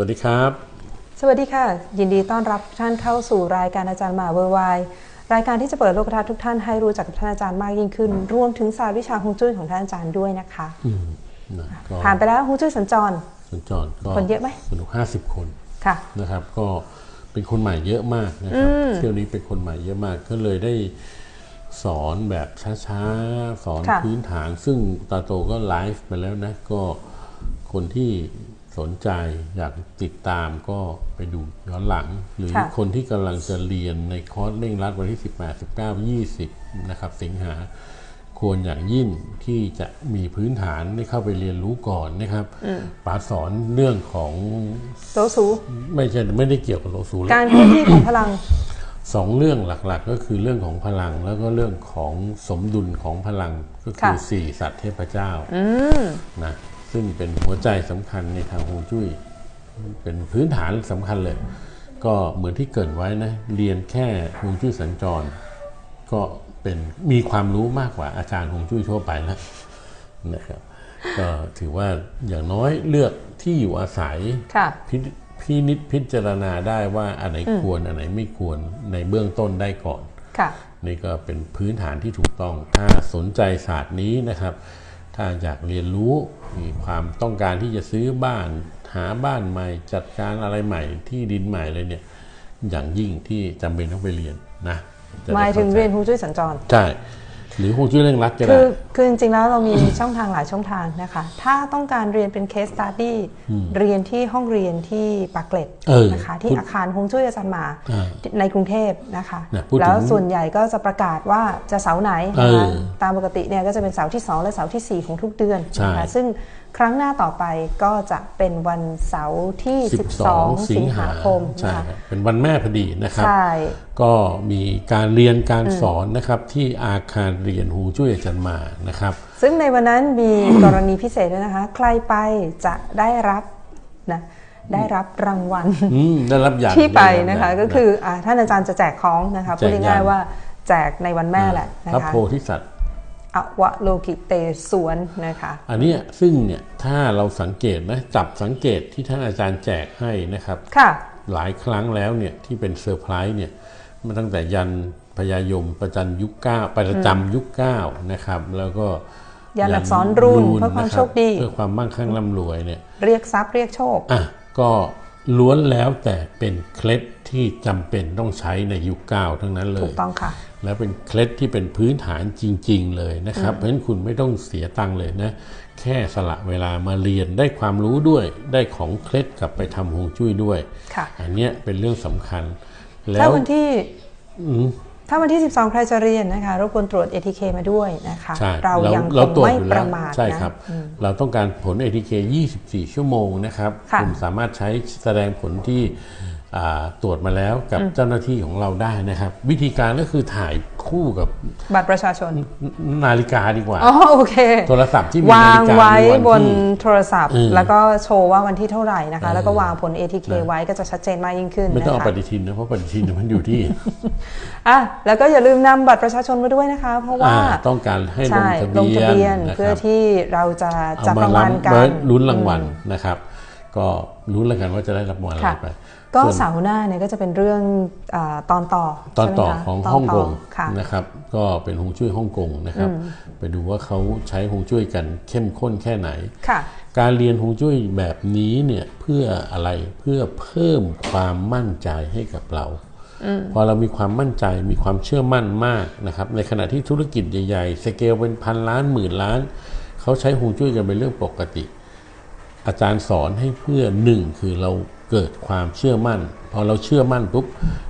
วัสดีครับ สวัสดีค่ะ ยินดีต้อนรับทุกท่านเข้าสู่รายการอาจารย์หมาเวอร์ไวด์รายการที่จะเปิดโลกทัศน์ทุกท่านให้รู้จักกับท่านอาจารย์มากยิ่งขึ้น รวมถึงศาสตร์วิชาฮวงจุ้ยของท่านอาจารย์ด้วยนะคะอืมนะก็ผ่านไปแล้วฮวงจุ้ยสัญจร สัญจรก็คนเยอะไหมสนุกห้าสิบคนค่ะนะครับ ก็เป็นคนใหม่เยอะมากนะครับเที่ยวนี้เป็นคนใหม่เยอะมากก็เลยได้สอนแบบช้าๆ สอนค่ะพื้นฐาน ซึ่งตาโตก็ไลฟ์ไปแล้วนะ ก็คนที่ สนใจอยากติดตามก็ไปดูย้อนหลัง หรือค่ะคนที่กำลังจะเรียนในคอร์สเร่งรัดวันที่ 18 19 20 นะครับ สิงหาควรอย่างยิ่งที่จะมีพื้นฐานได้เข้าไปเรียนรู้ก่อนนะครับป๋าสอนเรื่องของโตสูไม่ใช่ไม่ได้เกี่ยวกับโลสูแล้วการเคลื่อนที่ของพลังสองเรื่องหลักๆ ก็คือเรื่องของพลังแล้วก็เรื่องของสมดุลของพลังก็คือค่ะสี่สัตว์เทพเจ้าอืมนะ ซึ่งเป็นหัวใจสำคัญในทางฮวงจุ้ย เป็นพื้นฐานสำคัญเลย ก็เหมือนที่เกรินไว้นะเรียนแค่ฮวงจุ้ยสัญจร ก็เป็นมีความรู้มากกว่าอาจารย์ฮวงจุ้ยทั่วไปแล้วนะครับก็ถือว่าอย่างน้อยเลือกที่อยู่อาศัยค่ะพิพินิจพิจารณาได้ว่าอันไหนควรอันไหนไม่ควรในเบื้องต้นได้ก่อนค่ะนี่ก็เป็นพื้นฐานที่ถูกต้องถ้าสนใจศาสตร์นี้นะครับ ถ้าอยากเรียนรู้มีความต้องการที่จะซื้อบ้าน หาบ้านใหม่ จัดการอะไรใหม่ที่ดินใหม่เลยเนี่ย อย่างยิ่งที่จำเป็นต้องไปเรียนนะจะได้หมายถึงข้ใจเรียนฮวงจุ้ยสัญจร ใช่ หรือคงจุ้ยเร่งรัดก็คืได้อคือจริงๆแล้วเรามีช่องทางหลายช่องทางนะคะ ถ้าต้องการเรียนเป็น case study เรียนที่ห้องเรียนที่ปากเกร็ดเออนะคะที่พูดอาคารฮวงจุ้ยอาจารย์หมาอ่าในกรุงเทพนะคะเนี่ยพูดถึงแล้วส่วนใหญ่ก็จะประกาศว่าจะเสาร์ไหนนะคะเออตามปกติเนี่ยก็จะเป็นเสาร์ที่ 2 และเสาร์ทีสี่ 4 ของทุกเดือนใช่นะคะซึ่งครั้งหน้าต่อไปก็จะเป็นวันเสาร์ที่ 12 สิงหาคมใช่นะคะครับเป็นวันแม่พอดีนะครับใช่ก็มีการเรียนการสอนนะครับที่อาคารเรียนฮูจุ้ยอาจารย์มานะครับ ซึ่งในวันนั้นมีกรณีพิเศษด้วยนะคะ ใครไปจะได้รับนะได้รับรางวัลอืมได้รับอย่างที่ไปได้รับนะคะอย่างก็คืออ่าท่านอาจารย์จะแจกของนะคะพูดแจกยันง่ายๆว่าแจกในวันแม่แหละนะพระคะโพธิสัตว์ อวโลกิเตสวนนะคะ อันเนี้ยซึ่งเนี่ยถ้าเราสังเกตนะจับสังเกตที่ท่านอาจารย์แจกให้นะครับ ค่ะ หลายครั้งแล้วเนี่ยที่เป็นเซอร์ไพรส์เนี่ยมาตั้งแต่ยันพญายมประจันยุคเก้าประจำยุคเก้านะครับ แล้วก็ยันอักษรรูนเพื่อความนะรับโชคดีเพื่อความมั่งคั่งร่ำรวยเนี่ย เรียกทรัพย์เรียกโชคอะก็ ล้วนแล้วแต่เป็นเคล็ดที่จำเป็นต้องใช้ในยุคเก้าทั้งนั้นเลถูยกต้องค่ะ แล้วเป็นเคล็ดที่เป็นพื้นฐานจริง ๆ เลยนะครับ เพราะฉะนั้นคุณไม่ต้องเสียตังค์เลยนะ แค่สละเวลามาเรียนได้ความรู้ด้วย ได้ของเคล็ดกลับไปทำฮวงจุ้ยด้วยค่ะอันเนี้ยเป็นเรื่องสำคัญ แล้ถ้าววันที่อืม ถ้าวันที่ 12 ใครจะเรียนนะคะรบกวนตรวจ ATK มาด้วยนะคะ ใช่เราเรายังคเรางตรวจไม่อยู่ปแล้วระมาทใช่นะ ครับ เราต้องการผล ATK 24 ชั่วโมงนะครับค่ะ ณสามารถใช้แสดงผลที่อ่า ตรวจมาแล้วกับเจ้าหน้าที่ของเราได้นะครับ วิธีการก็คือถ่ายคู่กับบัตรประชาชนนาฬิกาดีกว่าอ๋อโอเค โทรศัพท์ที่มีวานาฬิกางไว้มีบวันนที่โทรศัพท์อืมแล้วก็โชว์ว่าวันที่เท่าไหร่นะคะเออแล้วก็วางผล ATK ไว้ก็จะชัดเจนมากยิ่งขึ้น ไม่ต้องนะเอาคะปฏิทินนะเพราะปฏิทินมันอยู่ที่อะแล้วก็อย่าลืมนำบัตรประชาชนมาด้วยนะคะ เพราะว่าอ่าต้องการให้ลงใช่ทะลงเบียทะเบียนนนะคเพื่อรับที่เราจะเอาจับมารางวัลกัมานลุ้นรางวัลนะครับ ก็ลุ้นแล้วกันว่าจะได้รับรางวัลอะไรค่ะไป ก็ส่วนเสาร์หน้าเนี่ยก็จะเป็นเรื่องอาตอนต่อตอนต่อใช่ไหมคะของตนฮ่องกงค่ะนะครับ ก็เป็นฮวงจุ้ยฮ่องกงนะครับ ไปดูว่าเขาใช้ฮวงจุ้ยกันเข้มข้นแค่ไหนค่ะการเรียนฮวงจุ้ยแบบนี้เนี่ยเพื่ออะไรเพื่อเพิ่มความมั่นใจให้กับเราพอเรามีความมั่นใจมีความเชื่อมั่นมากนะครับ ในขณะที่ธุรกิจใหญ่ๆสเกลเป็นพันล้านหมื่นล้าน เขาใช้ฮวงจุ้ยกันเป็นเรื่องปกติ อาจารย์สอนให้เพื่อหนึ่งคือเรา เกิดความเชื่อมั่น พอเราเชื่อมั่นปุ๊บ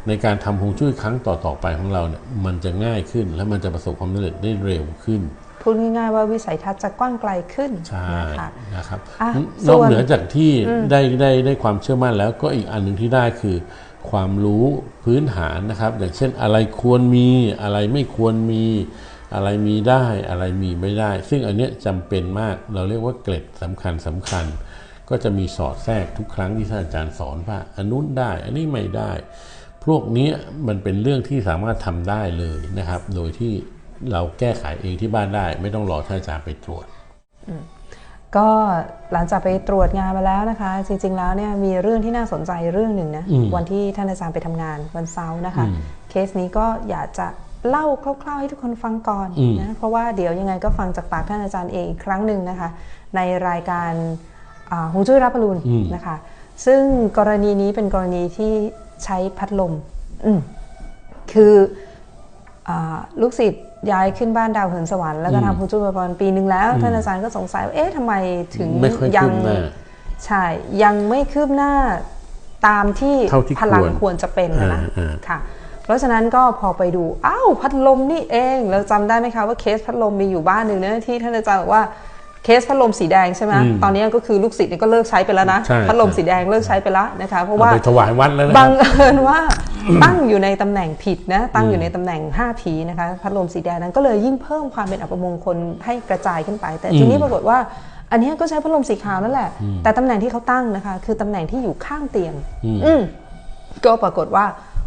ในการทำฮวงจุ้ยครั้งต่อๆไปของเราเนี่ยมันจะง่ายขึ้น และมันจะประสบความสำเร็จได้เร็วขึ้นพูดง่ายๆว่าวิสัยทัศน์จะกว้างไกลขึ้นใช่นะคะนะครับอะนส่อกวนเหนือจากที่ได้ได้ได้ความเชื่อมั่นแล้วก็อีกอันหนึ่งที่ได้คือ ความรู้พื้นฐานนะครับ อย่างเช่นอะไรควรมีอะไรไม่ควรมีอะไรมีได้อะไรมีไม่ได้ ซึ่งอันเนี้ยจำเป็นมากเราเรียกว่าเกร็ดสำคัญสำคัญ ก็จะมีสอดแทรกทุกครั้งที่ท่านอาจารย์สอนว่าอันนู้นได้ อันนี้ไม่ได้ พวกเนี้ยมันเป็นเรื่องที่สามารถทำได้เลยนะครับ โดยที่เราแก้ไขเองที่บ้านได้ ไม่ต้องรอท่านอาจารย์ไปตรวจก็หลังจากไปตรวจงานมาแล้วนะคะ จริง ๆ แล้วเนี่ยมีเรื่องที่น่าสนใจเรื่องหนึ่งนะอืมวันที่ท่านอาจารย์ไปทำงานวันเสาร์นะคะอืมเคสนี้ก็อยากจะเล่าคร่าวๆให้ทุกคนฟังก่อนอืมนะเพราะว่าเดี๋ยวยังไงก็ฟังจากปากท่านอาจารย์เองอีกครั้งหนึ่งนะคะ ในรายการอ่า ฮวงจุ้ยรับปรุณอืมนะคะ ซึ่งกรณีนี้เป็นกรณีที่ใช้พัดลมอืมคืออาลูกศิษย์ย้ายขึ้นบ้านดาวเหินสวรรค์แล้วก็อืมทำฮวงจุ้ยมาประมาณปีหนึ่งแล้วท่านอาจารย์ก็สงสัยว่าเอ๊ะทำไมถึงไม่ค่อยยัคืบหน้าใช่ยังไม่คืบหน้าตามที่เท่าที่พลังควรควรจะเป็นนะนะอ่าอ่าค่ะเพราะฉะนั้นก็พอไปดูอ้าวพัดลมนี่เอง เราจำได้ไหมคะว่าเคสพัดลมมีอยู่บ้านหนึ่งนะที่ท่านอาจารย์บอกว่า เคสพัดลมสีแดงใช่ไหมอืมตอนนี้ก็คือลูกศิษย์นี่ก็เลิกใช้ไปแล้วนะใช่พัดลมใช่สีแดงเลิกใช้ไปแล้วนะคะเพราะเอาว่าไปถวายวัดแล้วนะบังเอิญว่าตั้งอยู่ในตำแหน่งผิดนะตั้งอยู่ในตำแหน่ง5ผีนะคะพัดลมสีแดงนั้นก็เลยยิ่งเพิ่มความเป็นอัปมงคลให้กระจายขึ้นไป แต่ทีนี้ปรากฏว่า อันเนี้ยก็ใช้พัดลมสีขาวนั่นแหละ แต่ตำแหน่งที่เขาตั้งนะคะ คือตำแหน่งที่อยู่ข้างเตียง อืมอืมก็ปรากฏว่า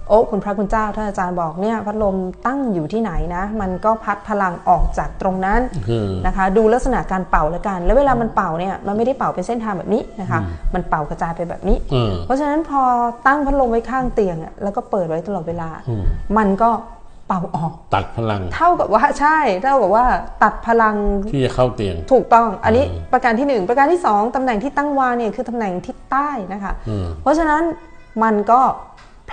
โอ้คุณพระคุณเจ้าท่านอาจารย์บอกเนี่ยพัดลมตั้งอยู่ที่ไหนนะ มันก็พัดพลังออกจากตรงนั้นอืมนะคะ ดูลักษณะการเป่าแล้วกัน แล้วเวลามันเป่าเนี่ยมันไม่ได้เป่าเป็นเส้นทางแบบนี้นะคะ มันเป่ากระจายไปแบบนี้เออเพราะฉะนั้นพอตั้งพัดลมไว้ข้างเตียงอะแล้วก็เปิดไว้ตลอดเวลาอืมมันก็เป่าออก ตัดพลัง เท่ากับว่าใช่เท่ากับว่าตัดพลังที่จะเข้าเตียง ถูกต้องอันนี้ประการที่หนึ่งประการที่สองตำแหน่งที่ตั้งวางเนี่ยคือตำแหน่งทิศใต้นะคะอืมเพราะฉะนั้นมันก็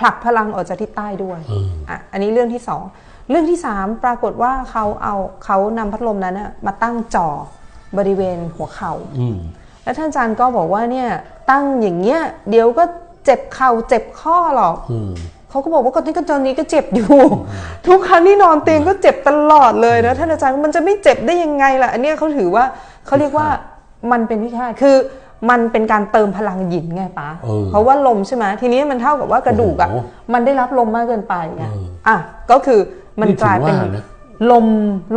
ผลักพลังออกจากทิศใต้ด้วยอืมอะอันนี้เรื่องที่สองเรื่องที่สามปรากฏว่าเขาเอาเขานำพัดลมนั้นนะมาตั้งจ่อบริเวณหัวเข่าอืมแล้วท่านอาจารย์ก็บอกว่าเนี่ยตั้งอย่างเงี้ยเดี๋ยวก็เจ็บเข่าเจ็บข้อหรอกอืมเขาก็บอกว่าก่อนที่ตอนนี้ก็เจ็บอยู่ ทุกครั้งที่นอนเตียงก็เจ็บตลอดเลยนะท่านอาจารย์มันจะไม่เจ็บได้ยังไงล่ะอันเนี้ยเขาถือว่าเขาเรียกว่ามันเป็นวิฆาตคือ มันเป็นการเติมพลังหยินไงป้าเออเพราะว่าลมใช่ไหมทีนี้มันเท่ากับว่ากระดูกอะโอ้โหมันได้รับลมมากเกินไปไงเอออะก็คือมันนี่ถือกลายเป็นว่านะลม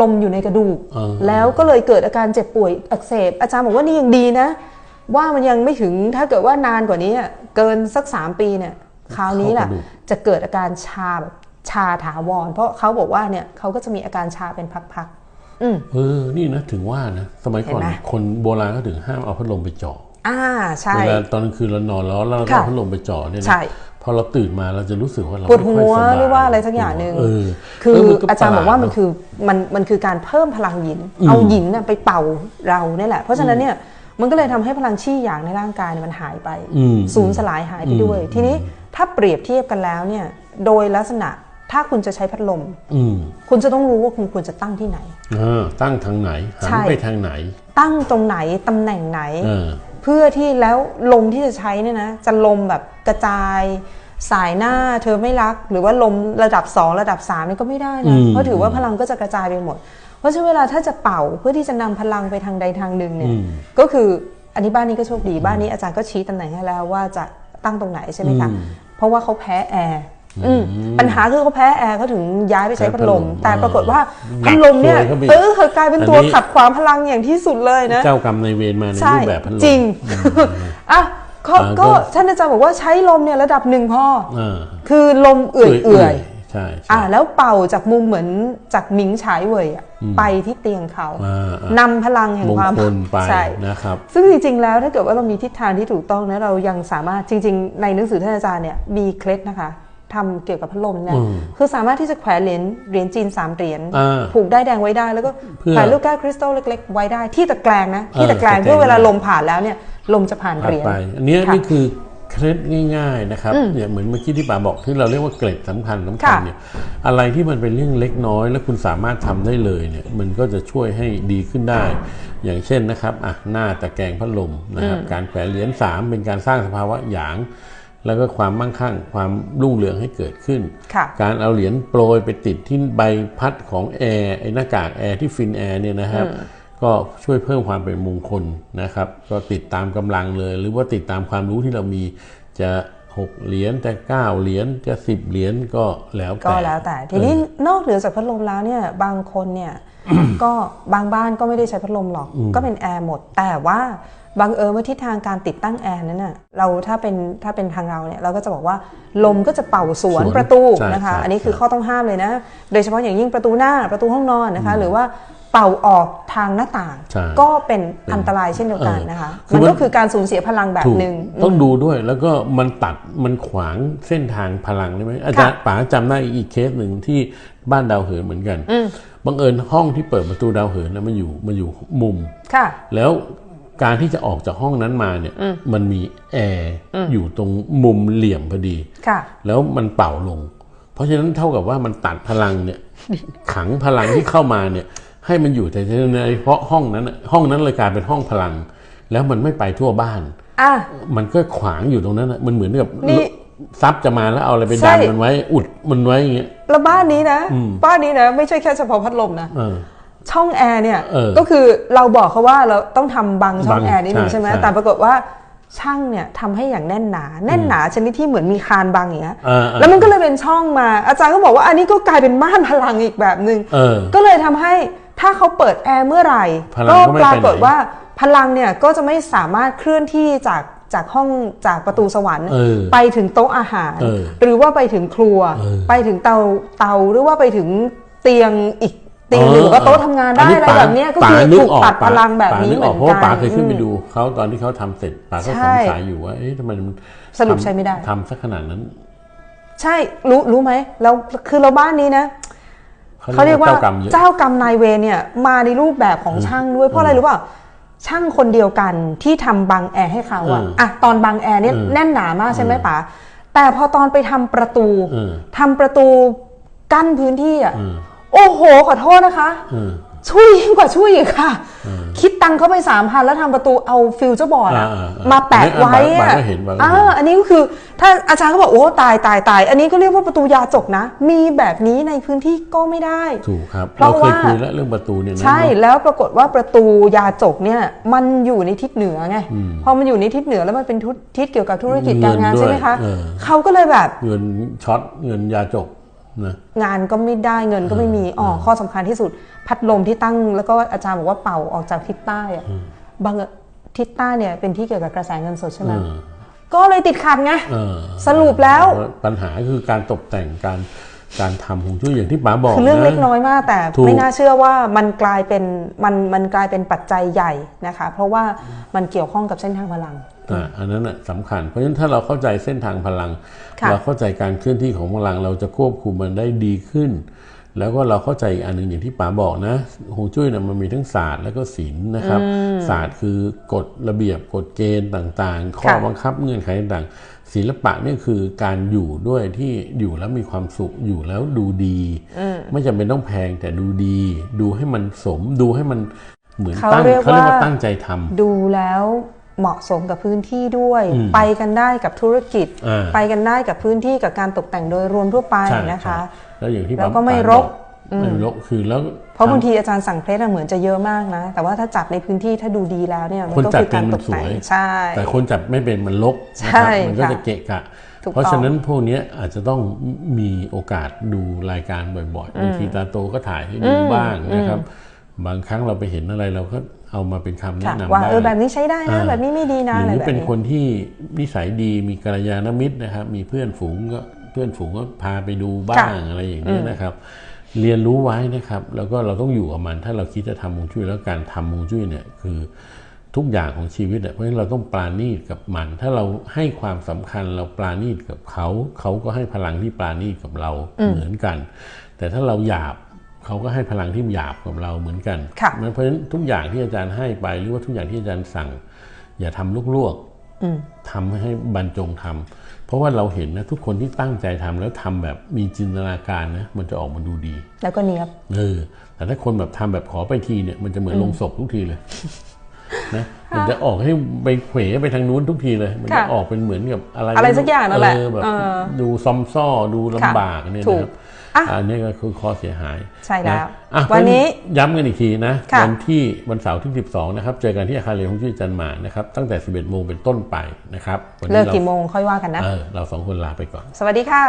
ลมอยู่ในกระดูกเออแล้วก็เลยเกิดอาการเจ็บป่วยอักเสบ อาจารย์บอกว่านี่ยังดีนะ ว่ามันยังไม่ถึงถ้าเกิดว่านานกว่านี้อะเกินสักสามปีเนี่ยคราวนี้แหละเข้ากระดูกจะเกิดอาการชาแบบชาถาวร เพราะเขาบอกว่าเนี่ยเขาก็จะมีอาการชาเป็นพักๆอืมเออ นี่นะถึงว่านะ สมัยก่อนเห็นไหมคนโบราณก็ถึงห้ามเอาพัดลมไปเจ่อ อ่าใช่เวลาตอนกลางคืนเรานอนแล้วเราก็ค่ะเอาพัดลมไปเจ่อเนี่ยนะใช่พอเราตื่นมาเราจะรู้สึกว่าเราปวดหัวไม่ค่ยสบยหรือว่าอะไรสักอย่างหนึ่งเออคือเมันอาจารย์บอกว่ามันแปลคือมันมันคือการเพิ่มพลังหยินอืมเอาหยินน่ะไปเป่าเราเนี่ยแหละ เพราะฉะนั้นเนี่ยมันก็เลยทำให้พลังชี่อย่างในร่างกายเนี่ยมันหายไปอืมสูญสลายหายไปด้วย ทีนี้ถ้าเปรียบเทียบกันแล้วเนี่ยโดยลักษณะถ้าคุณจะใช้พัดลมอืมคุณจะต้องรู้ว่าคุณควรจะตั้งที่ไหนเออตั้งทางไหนหันใช่ไปทางไหน ตั้งตรงไหนตำแหน่งไหน เออเพื่อที่แล้วลมที่จะใช้เนี่ยนะจะลมแบบกระจายสายหน้าเธอไม่รัก หรือว่าลมระดับ2ระดับ3นี่ก็ไม่ได้อืนะมเพราะถือว่าพลังก็จะกระจายไปหมด เพราะฉะนั้นเวลาถ้าจะเป่าเพื่อที่จะนำพลังไปทางใดทางหนึ่งเนี่ยอืมก็คืออันนี้บ้านนี้ก็โชคดีบ้านนี้อาจารย์ก็ชี้ตำแหน่งให้แล้วว่าจะตั้งตรงไหนใช่ไหมคะอืมเพราะว่าเขาแพ้แอร์อืม ปัญหาคือเขาแพ้แอร์เขาถึงย้ายไปใช้พัดลมใช้พัดลมแต่ปรากฏว่าหนัพักดลมเนี่ยซวยเข้าไปเออกลายเป็นตัวอันนี้ขัดขวางพลังอย่างที่สุดเลยนะ เจ้ากรรมในายเวรมาในใช่รูปแบบพัดลมจริงอะก็อ่าก็ก็ท่านอาจารย์บอกว่าใช้ลมเนี่ยระดับหนึ่งพออ่าคือลมเอื่อยเอื่อยใช่ใช่อะแล้วเป่าจากมุมเหมือนจากหมิงฉายเว่ยอะไปที่เตียงเขาอ่าอ่านำพลังแห่งมงความคลไปใช่นะครับซึ่งจริงๆแล้วถ้าเกิดว่าเรามีทิศทางที่ถูกต้องนะเรายังสามารถจริง ๆ ในหนังสือท่านอาจารย์เนี่ยมีเคล็ดนะคะ ทำเกี่ยวกับพัดลมเนี่ยอืมคือสามารถที่จะแขวนเหรียญเหรียญจีนสามเหรียญอ่าผูกได้ายแดงไว้ได้ แล้วก็เพื่อแขวนลูกแก้วคริสตัลเล็ก ๆ ไว้ได้ที่ตะแกรงนะที่เออตะแกรงตะแกรงเพื่อเวลาลมผ่านแล้วเนี่ยลมจะผ่านถัเหดรียญไปอันเนี้ยค่ะนี่คือเคล็ดง่ายๆนะครับเนี่ยเหมือนเมื่อกี้ที่ป๋าบอกที่เราเรียกว่าเกร็ดสำคัญสำคัญค่ะเนี่ยอะไรที่มันเป็นเรื่องเล็กน้อย แล้วคุณสามารถทำได้เลยเนี่ยมันก็จะช่วยให้ดีขึ้นได้ อย่างเช่นนะครับอะหน้าตะแกรงพัดลมนะครับการแขวนเหรียญสามเป็นการสร้างสภาวะหยาง แล้วก็ความมั่งคั่งความรุ่งเรืองให้เกิดขึ้นค่ะการเอาเหรียญโปรยไปติดที่ใบพัดของแอร์ไอ้หน้ากากแอร์ที่ฟินแอร์เนี่ยนะครับก็ช่วยเพิ่มความเป็นมงคลนะครับ ก็ติดตามกำลังเลย หรือว่าติดตามความรู้ที่เรามีจะหกเหรียญจะเก้าเหรียญจะสิบเหรียญก็แล้วแต่ก็แล้วแต่ ทีนี้นอกเหนือจากพัดลมแล้วเนี่ยบางคนเนี่ย ก็บางบ้านก็ไม่ได้ใช้พัดลมหรอก ก็เป็นแอร์หมด แต่ว่าบางเอิญว่าทิศทางการติดตั้งแอร์นั้นน่ะเราถ้าเป็นถ้าเป็นทางเราเนี่ยเราก็จะบอกว่าลมก็จะเป่าสวนสวนประตูใช่นะคะใช่อันนี้คือใช่ข้อต้องห้ามเลยนะ โดยเฉพาะอย่างยิ่งประตูหน้าประตูห้องนอนนะคะ หรือว่าเป่าออกทางหน้าต่างใช่ก็เป็นอันตรายเช่นเดียวกันเออนะคะคือมันมันก็คือการสูญเสียพลังแบบถูกหนึ่งต้องดูด้วยแล้วก็มันตัดมันขวางเส้นทางพลังได้ไหมอาจารย์ป๋าจำได้อีกเคสหนึ่งที่บ้านดาวเหินเหมือนกัน บังเอิญห้องที่เปิดประตูดาวเหินนะมันอยู่มันอยู่มุมค่ะ แล้วการที่จะออกจากห้องนั้นมาเนี่ย มันมีแอร์อยู่ตรงมุมเหลี่ยมพอดีค่ะ แล้วมันเป่าลง เพราะฉะนั้นเท่ากับว่ามันตัดพลังเนี่ย ขังพลังที่เข้ามาเนี่ย ให้มันอยู่แต่ในเพราะห้องนั้นน่ะห้องนั้นเลยกลายเป็นห้องพลัง แล้วมันไม่ไปทั่วบ้านอะมันก็ขวางอยู่ตรงนั้นน่ะมันเหมือนกับนี่ ซับจะมาแล้วเอาอะไรไปใช่ดันมันไว้ อุดมันไว้อย่างเงี้ยแล้วบ้านนี้นะ บ้านนี้นะ ไม่ใช่แค่เฉพาะพัดลมนะเออช่องแอร์เนี่ยเออก็คือเราบอกเขาว่าเราต้องทำบังช่องบังแอร์นิดนึงใช่ใช่ไหมใช่แต่ปรากฏว่าช่างเนี่ยทำให้อย่างแน่นหนา แน่นหนาชนิดที่เหมือนมีคานบังอย่างเงี้ยเออเออแล้วมันก็เลยเป็นช่องมา อาจารย์ก็บอกว่าอันนี้ก็กลายเป็นม่านพลังอีกแบบหนึง่งเออก็เลยทำให้ถ้าเขาเปิดแอร์เมื่อไหร่พลังก็ไม่ปไปไหนรากฏว่าพลังเนี่ยก็จะไม่สามารถเคลื่อนที่จาก จากห้องจากประตูสวรรค์เออไปถึงโต๊ะอาหารเออหรือว่าไปถึงครัวเออไปถึงเตาเตาหรือว่าไปถึงเตียงอีกเตียงหรือว่าโต๊ะทำงานได้อะไรแบบเนี้ยก็คือป๋านึถูกออตัดพลังแบบป๋านี้นึกเหอมืออกนเพราะกัว่าป๋านเคยขึ้นไปอืมดูเขาตอนที่เขาทำเสร็จป๋าก็ใช่สงสัยอยู่ว่าเอ๊ะทำไมมันสรุปทำใช้ไม่ได้ทำสักขนาดนั้น ใช่รู้รู้ไหมแล้วคือเราบ้านนี้นะเขาเรียกว่าเจ้ากรรมเยอะเจ้ากรรมนายเวรเนี่ยมาในรูปแบบของช่างด้วยเพราะอะไรรู้ป่ะ ช่างคนเดียวกันที่ทำบังแอร์ให้เขาอะเอออะตอนบังแอร์เนี่ยเออแน่นหนามากใช่ไหมป๋าแต่พอตอนไปทำประตูเออทำประตูกั้นพื้นที่อะเออโอ้โหขอโทษนะคะเออ ช่วยยิ่งกว่าช่วยอีกค่ะ คิดตังค์เข้าไปสามพันแล้วทำประตูเอาฟิวเจอร์บอร์ดอะอ่าๆๆมาแปะไว้บาอะงก็เห็นบางก็เห็นอ่าอันนี้ก็คือ ถ้าอาจารย์ก็บอกโอ้ตายตายตาย อันนี้ก็เรียกว่าประตูยาจกนะ มีแบบนี้ในพื้นที่ก็ไม่ได้ ถูกครับเพเราราะเคยว่าคุยแล้วเรื่องประตูเนี่ยนะใช่เนอะแล้วปรากฏว่าประตูยาจกเนี่ยมันอยู่ในทิศเหนือไงพอมันอยู่ในทิศเหนือแล้วมันเป็นทุทิศเกี่ยวกับธุรกิจการงานเงินด้วยใช่ไหมคะเออเขาก็เลยแบบเงินช็อตเงินยาจกนะ งานก็ไม่ได้เงินก็ไม่มีอ๋อข้อสำคัญที่สุด พัดลมที่ตั้งแล้วก็อาจารย์บอกว่าเป่าออกจากทิศใต้อะบางทิศใต้เนี่ยเป็นที่เกี่ยวกับกระแสเงินสดใช่ไหมเออก็เลยติดขัดไงเออสรุปแล้วปัญหาคือการตกแต่งการ การทำของช่วยอย่างที่ป๋าบอกคือเรื่องนะเล็กน้อยมากแต่ถูกไม่น่าเชื่อว่ามันกลายเป็นมันมันกลายเป็นปัจจัยใหญ่นะคะ เพราะว่ามันเกี่ยวข้องกับเส้นทางพลังอะอันนั้นน่ะสำคัญ เพราะฉะนั้นถ้าเราเข้าใจเส้นทางพลังค่ะเราเข้าใจการเคลื่อนที่ของพลังเราจะควบคุมมันได้ดีขึ้น แล้วก็เราเข้าใจอีกอันหนึ่งอย่างที่ป๋าบอกนะฮวงจุ้ยนะมันมีทั้งศาสตร์และก็ศิลป์นะครับ ศาสตร์คือกฎระเบียบกฎเกณฑ์ต่างๆ ข้อค่ะบังคับเงื่อนไขต่างๆ ศิลปะเนี่ยคือการอยู่ด้วยที่อยู่แล้วมีความสุขอยู่แล้วดูดี ไม่จำเป็นต้องแพงแต่ดูดี ดูให้มันสมดูให้มันเหมือนเขาตั้งเรียกเขาเรียกว่าว่าตั้งใจทำดูแล้วเหมาะสมกับพื้นที่ด้วยอืมไปกันได้กับธุรกิจอ่าไปกันได้กับพื้นที่กับการตกแต่งโดยรวมทั่วไปใช่นะคะใช่แล้วอย่างที่แล้วป๋าก็ไม่ป๋ารกบ อกไม่รกคือแล้วเพราะบางทีอาจารย์สั่งเพลสอะเหมือนจะเยอะมากนะ แต่ว่าถ้าจัดในพื้นที่ถ้าดูดีแล้วเนี่ยมันคนก็จัดคือการเป็นมัตนกแต่งสวยใช่ แต่คนจับไม่เป็นมันลกใช่นะครับมันก็ค่ะจะเกะกะถูกเพราะต้องฉะนั้นพวกเนี้ยอาจจะต้องมีโอกาสดูรายการบ่อยๆบางทีตาโตก็ถ่ายให้ดูบ้างนะครับ บางครั้งเราไปเห็นอะไรเราก็เอามาเป็นคำค่ะแนะนำว่าได้เออแบบนี้ใช้ได้นะอ่าแบบนี้ไม่ดีนะหอะไรรือแบบเป็นนี้คนที่นิสัยดีมีกัลยาณมิตรนะครับ มีเพื่อนฝูงก็เพื่อนฝูงก็พาไปดูบ้างอะไรอย่างนี้ยนะครับ เรียนรู้ไว้นะครับ แล้วก็เราต้องอยู่กับมัน ถ้าเราคิดจะทำมงจุ้ยแล้วการทำมงจุ้ยเนี่ยคือทุกอย่างของชีวิตอะเพราะฉะนั้นเราต้องปราณีตกับมัน ถ้าเราให้ความสำคัญเราปราณีตกับเขา เขาก็ให้พลังที่ปราณีตกับเราเหมือนกัน แต่ถ้าเราหยาบเขาก็ให้พลังที่หยาบกับเราเหมือนกันค่ะเพราะฉะนั้นทุกอย่างที่อาจารย์ให้ไปหรือว่าทุกอย่างที่อาจารย์สั่ง อย่าทำลวกๆทำให้บรรจงทำเพ ราะว่าเราเห็นนะทุกคนที่ตั้งใจทำแล้วทำแบบมีจินตนาการนะมันจะออกมาดูดี แล้วก็เนียบเออแต่ถ้าคนแบบทำแบบขอไปทีเนี่ยมันจะเหมือนลงศพทุกทีเลยนะมันจะออกให้ไปเขวไปทางนู้นทุกทีเลย มันจะค่ะออกเป็นเหมือนกับอะไรอะไรสักอย่างนั่นแหละเออแบบเออดูซอมซ่อดูลำบากเนี่ยถูนะกครับ อะอันนี้ก็คือข้อเสียหายใช่แล้วนะอะวันนี้เพราะฉะย้ำกันอีกทีนะค่ะวันที่วันเสาร์ที่ 12 นะครับ เจอกันที่อาคารเรียนของชื่อจันหมานะครับตั้งแต่ 11 โมงเป็นต้นไปนะครับวันนี้เลิกรากี่โมงค่อยว่ากันนะเออเราสองคนลาไปก่อน สวัสดีค่ะ